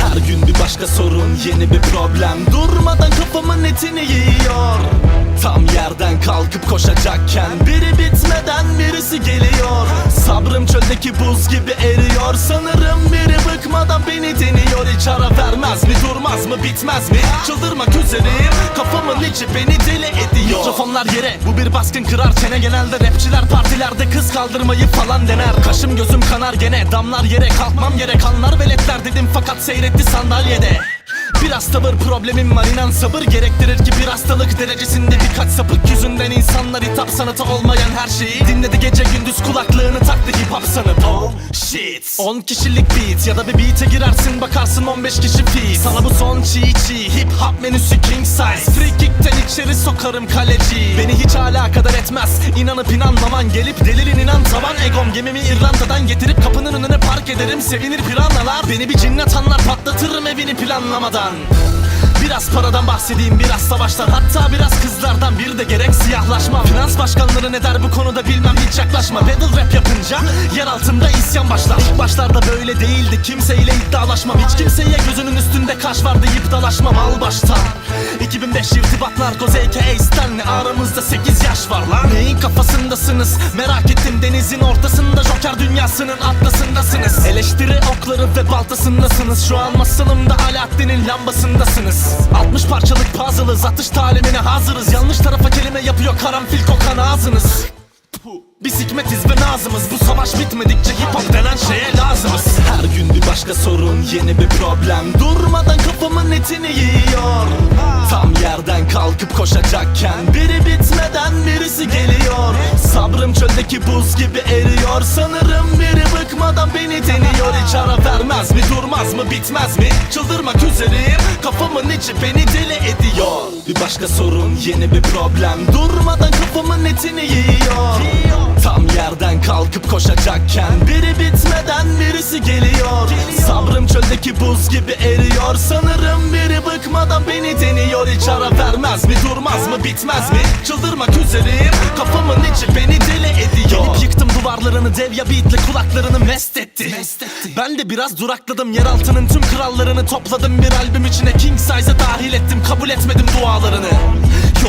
Her gün bir başka sorun yeni bir problem. Durmadan kafamın etini yiyor. Tam yerden kalkıp koşacakken Biri bitmeden birisi geliyor. Sabrım çöldeki buz gibi eriyor. Sanırım biri bıkmadan beni deniyor. Hiç ara durmaz mı bitmez mi? Çıldırmak üzereyim. Kafamın içi beni deli ediyor. Mikrofonlar yere bu bir baskın kırar. Çene Genelde rapçiler partilerde kız kaldırmayı falan dener. Kaşım gözüm kanar gene. Damlar yere kalkmam yere Kanlar veletler dedim fakat seyretti sandalyede Biraz tavır problemim var inan sabır gerektirir ki bir hastalık derecesinde birkaç sapık yüzünden insanlar hitap sanatı olmayan her şeyi dinledi. Gece gündüz kulaklığını taktı hip hop sanıp. Oh shit. 10 kişilik beat ya da bir beat'e girersin bakarsın 15 kişi feat Sana bu son çiğ çiğ hip hop menüsü king size. İçeri sokarım kaleci Beni hiç alakadar etmez. İnanıp inanmaman gelip delirin inan tavan. Egom Gemimi İrlanda'dan getirip kapının önüne park ederim. Sevinir piranalar. Beni bir cinnet anlar. Patlatırım evini planlamadan. Biraz paradan bahsedeyim biraz savaştan. Hatta biraz kızlardan. Bir de gerek siyahlaşma. Finans başkanları ne der bu konuda bilmem. Hiç yaklaşma. Battle rap yapınca yer altında isyan başlar. İlk başlarda böyle değildi. Kimseyle iddialaşmam. Hiç kimseye gözünün üstünde kaş var deyip dalaşmam al baştan. 2005 irtibat narkoz aka Stanley Aramızda 8 yaş var lan. Neyin kafasındasınız? Merak ettim denizin ortasında Joker dünyasının atlasındasınız. Eleştiri okları ve baltasındasınız. Şu an masalımda Alaaddin'in lambasındasınız. 60 parçalık puzzle'ız atış talimine hazırız. Yanlış tarafa kelime yapıyor karanfil kokan ağzınız. Biz hikmetiz ve nazımız. Bu savaş bitmedikçe hip hop denen şeye lazımız. Her gün başka sorun yeni bir problem. Durmadan kafamın etini yiyor. Tam yerden kalkıp koşacakken Biri bitmeden birisi geliyor. Sabrım çöldeki buz gibi eriyor. Sanırım biri bıkmadan beni deniyor. Hiç ara vermez mi durmaz mı bitmez mi? Çıldırmak üzereyim. Kafamın içi beni deli ediyor. Bir başka sorun yeni bir problem. Durmadan kafamın etini yiyor yerden kalkıp koşacakken Biri bitmeden birisi geliyor. Sabrım çöldeki buz gibi eriyor. Sanırım biri bıkmadan beni deniyor. Hiç ara vermez mi durmaz mı bitmez mi? Çıldırmak üzereyim. Kafamın içi beni deli ediyor. Gelip yıktım duvarlarını dev ya beatle kulaklarını mest etti. Ben de biraz durakladım yeraltının tüm krallarını topladım. Bir albüm içine king size'a dahil ettim kabul etmedim dualarını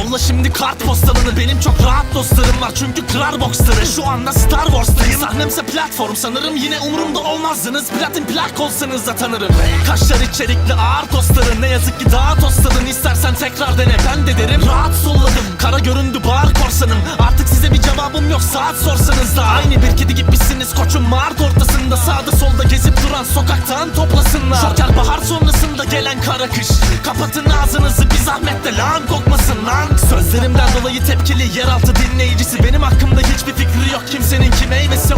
Yolla şimdi kart postalını. Benim çok rahat dostlarım var çünkü kırar boksları. Şu anda Star Wars'tayım Sahnemse platform sanırım. Yine umurumda olmazdınız. Platin plak olsanız da tanırım. Kaşlar içerikli ağır tostları. Ne yazık ki daha tostladın. İstersen tekrar dene. Ben de derim. Rahat solladım. Kara göründü bağır korsanım. Artık size bir cevabım yok. Saat sorsanız da Aynı bir kedi gibisiniz. Koçum Mart ortasında Sağda solda gezip duran sokaktan toplasınlar. Şoker bahar sonrasında gelen kara kış. Kapatın ağzınızı bir zahmet de lan kokmasın lan. Sözlerimden dolayı tepkili yeraltı dinleyicisi. Benim hakkımda hiçbir fikri yok. Kimsenin ki meyvesi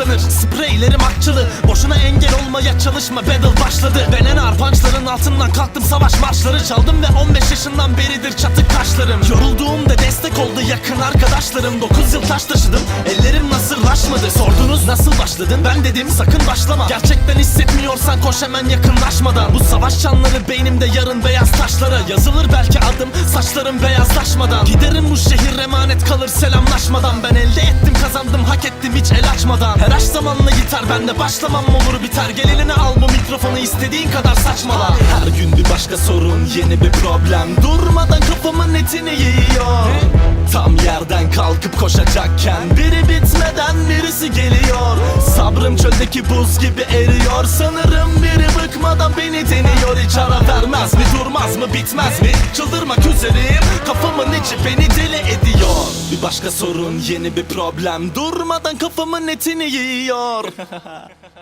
taşlanır Spreylerim akçılı. Boşuna engel olmaya çalışma. Battle başladı. Ben en ağır punchların altından kalktım. Savaş marşları çaldım Ve 15 yaşından beridir çatık kaşlarım. Yorulduğumda destek oldu yakın arkadaşlarım. 9 yıl taş taşıdım. Ellerim nasırlaşmadı. Sordunuz nasıl başladın? Ben dedim sakın başlama. Gerçekten hissetmiyorsan koş hemen yakınlaşmadan Bu savaş çanları beynimde yarın beyaz taşlara. Yazılır belki adım saçlarım beyazlaşmadan. Giderim bu şehir emanet kalır selamlaşmadan. Ben elde ettim kazandım hak ettim hiç el açmadan. Her aşk zamanla gitar bende başlamam. Olur biter Gel eline al bu mikrofonu. İstediğin kadar saçmala Her gün bir başka sorun yeni bir problem. Durmadan kafamın etini yiyor Tam yerden kalkıp koşacakken Biri bitmeden birisi geliyor. Sabrım çöldeki buz gibi eriyor. Sanırım biri bıkmadan beni deniyor. Hiç ara vermez mi durmaz mı bitmez mi? Çıldırmak üzereyim. Kafamın içi beni deli ediyor. Bir başka sorun yeni bir problem. Durmadan kafamın etini yiyor